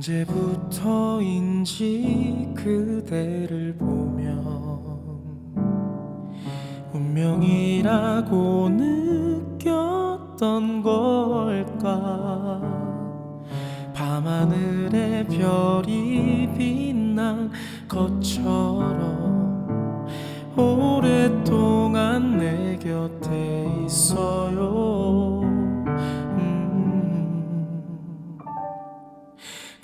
언제부터인지 그대를 보면 운명이라고 느꼈던 걸까? 밤하늘에 별이 빛난 것처럼 오랫동안 내 곁에 있어요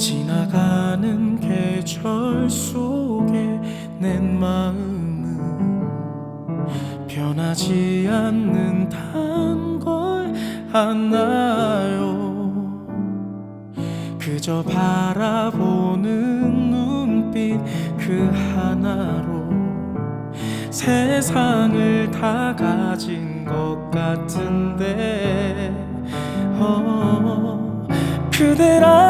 지나가는 계절 속에 내 마음은 변하지 않는단 걸 아나요. 그저 바라보는 눈빛 그 하나로 세상을 다 가진 것 같은데 어, 그대라는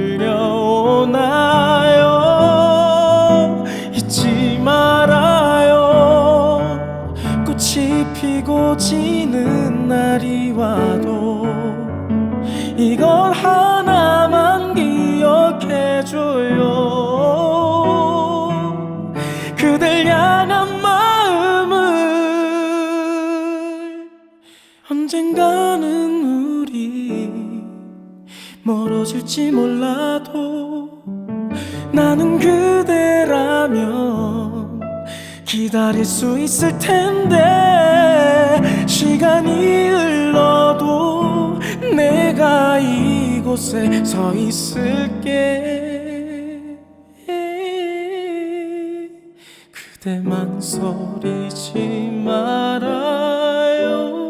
꽃이 피고 지는 날이 와도 이걸 하나만 기억해줘요. 그댈 향한 마음을 언젠가는 우리 멀어질지 몰라도 나는 그대라면 기다릴 수 있을 텐데 시간이 흘러도 내가 이곳에 서 있을게. 그대만 소리지 말아요